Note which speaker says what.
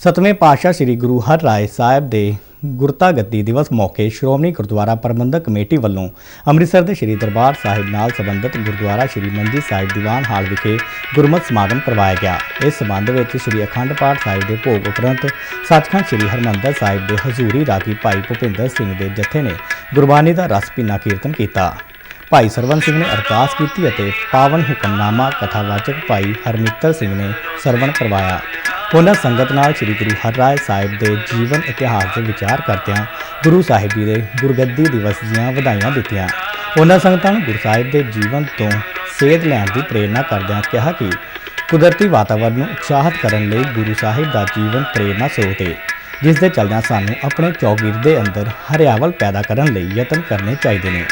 Speaker 1: ਸਤਵੇਂ ਪਾਤਸ਼ਾਹ ਸ੍ਰੀ ਗੁਰੂ ਹਰ ਰਾਏ ਸਾਹਿਬ ਦੇ ਗੁਰਤਾ ਗੱਦੀ ਦਿਵਸ ਮੌਕੇ ਸ਼੍ਰੋਮਣੀ ਗੁਰਦੁਆਰਾ ਪ੍ਰਬੰਧਕ ਕਮੇਟੀ ਵੱਲੋਂ ਅੰਮ੍ਰਿਤਸਰ ਦੇ ਸ੍ਰੀ ਦਰਬਾਰ ਸਾਹਿਬ ਨਾਲ ਸੰਬੰਧਿਤ ਗੁਰਦੁਆਰਾ ਸ੍ਰੀ ਮੰਜੀ ਸਾਹਿਬ ਦੀਵਾਨ ਹਾਲ ਵਿਖੇ ਗੁਰਮਤਿ ਸਮਾਗਮ ਕਰਵਾਇਆ ਗਿਆ। ਇਸ ਸੰਬੰਧ ਵਿੱਚ ਸ੍ਰੀ ਅਖੰਡ ਪਾਠ ਸਾਹਿਬ ਦੇ ਭੋਗ ਉਪਰੰਤ ਸੱਚਖੰਡ ਸ੍ਰੀ ਹਰਮੰਦਰ ਸਾਹਿਬ ਦੇ ਹਜ਼ੂਰੀ ਰਾਗੀ ਭਾਈ ਭੁਪਿੰਦਰ ਸਿੰਘ ਦੇ ਜਥੇ ਨੇ ਗੁਰਬਾਣੀ ਦਾ ਰਸ ਭਿੰਨਾ ਕੀਰਤਨ ਕੀਤਾ। ਭਾਈ ਸਰਵਨ ਸਿੰਘ ਨੇ ਅਰਦਾਸ ਕੀਤੀ ਅਤੇ ਪਾਵਨ ਹੁਕਮਨਾਮਾ ਕਥਾਵਾਚਕ ਭਾਈ ਹਰਮਿੱਤਰ ਸਿੰਘ ਨੇ ਸਰਵਣ ਕਰਵਾਇਆ। ਉਹਨਾਂ ਸੰਗਤ ਨਾਲ ਸ੍ਰੀ ਗੁਰੂ ਹਰਿਰਾਏ ਸਾਹਿਬ ਦੇ ਜੀਵਨ ਇਤਿਹਾਸ ਦੇ ਵਿਚਾਰ ਕਰਦਿਆਂ ਗੁਰੂ ਸਾਹਿਬ ਜੀ ਦੇ ਗੁਰਗੱਦੀ ਦਿਵਸ ਦੀਆਂ ਵਧਾਈਆਂ ਦਿੱਤੀਆਂ। ਉਹਨਾਂ ਸੰਗਤਾਂ ਨੂੰ ਗੁਰੂ ਸਾਹਿਬ ਦੇ ਜੀਵਨ ਤੋਂ ਸੇਧ ਲੈਣ ਦੀ ਪ੍ਰੇਰਣਾ ਕਰਦਿਆਂ ਕਿਹਾ ਕਿ ਕੁਦਰਤੀ ਵਾਤਾਵਰਣ ਨੂੰ ਉਤਸ਼ਾਹਿਤ ਕਰਨ ਲਈ ਗੁਰੂ ਸਾਹਿਬ ਦਾ ਜੀਵਨ ਪ੍ਰੇਰਣਾ ਸਰੋਤ ਹੈ ਜਿਸ ਦੇ ਚੱਲਦਿਆਂ ਸਾਨੂੰ ਆਪਣੇ ਚੌਗਿਰਦੇ ਅੰਦਰ ਹਰਿਆਵਲ ਪੈਦਾ ਕਰਨ ਲਈ ਯਤਨ ਕਰਨੇ ਚਾਹੀਦੇ ਨੇ।